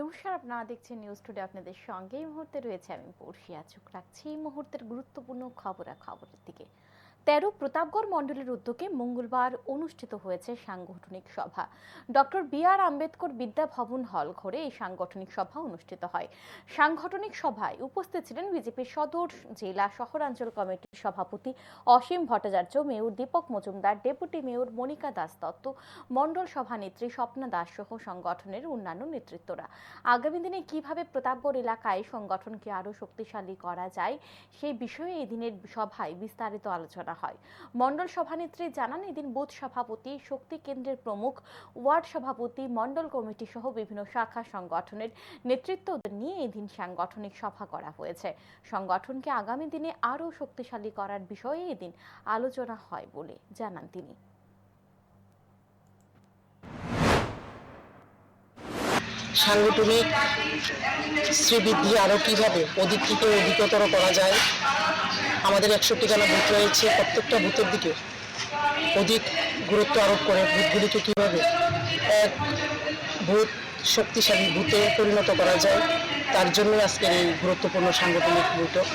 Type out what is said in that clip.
নমস্কার, আপনারা দেখছেন নিউজ টুডে আপনাদের সঙ্গে। এই মুহূর্তে রয়েছে আমি পড়শিয়া। চোখ রাখছি এই মুহূর্তের গুরুত্বপূর্ণ খবরা খবরের দিকে। তেরো প্রতাপগড় মণ্ডলের উদ্যোগে মঙ্গলবার অনুষ্ঠিত হয়েছে সাংগঠনিক সভা। ডক্টর বি আর আম্বেদকর বিদ্যা ভবন হল ঘরে এই সাংগঠনিক সভা অনুষ্ঠিত হয়। সাংগঠনিক সভায় উপস্থিত ছিলেন বিজেপির সদর জেলা শহরাঞ্চল কমিটির সভাপতি Asim Bhattacharya, mayor Dipak Majumdar, deputy mayor Monika Das Datta, মণ্ডল সভানেত্রী স্বপ্না দাস সহ সংগঠনের অন্যান্য নেতৃত্বরা। আগামী দিনে কীভাবে প্রতাপগড় এলাকায় সংগঠনকে আরও শক্তিশালী করা যায়, সেই বিষয়ে এই দিনের সভায় বিস্তারিত আলোচনা হয়। মণ্ডল সভানেত্রী জানান, এদিন বুথ সভাপতি, শক্তি কেন্দ্রের প্রমুখ, ওয়ার্ড সভাপতি, মণ্ডল কমিটি সহ বিভিন্ন শাখা সংগঠনের নেতৃত্ব নিয়ে এদিন সাংগঠনিক সভা করা হয়েছে। সংগঠনকে আগামী দিনে আরও শক্তিশালী করার বিষয়ে এদিন আলোচনা হয় বলে জানান তিনি। সাংগঠনিক শ্রীবৃদ্ধি আরও কীভাবে অধিক থেকে অধিকতর করা যায়? আমাদের একষট্টি জানা ভূত রয়েছে, প্রত্যেকটা ভূতের দিকে অধিক গুরুত্ব আরোপ করে। বুথগুলিকে কীভাবে এক ভূত শক্তিশালী ভূতে পরিণত করা যায়, তার জন্যই আজকের এই গুরুত্বপূর্ণ সাংগঠনিক বৈঠক।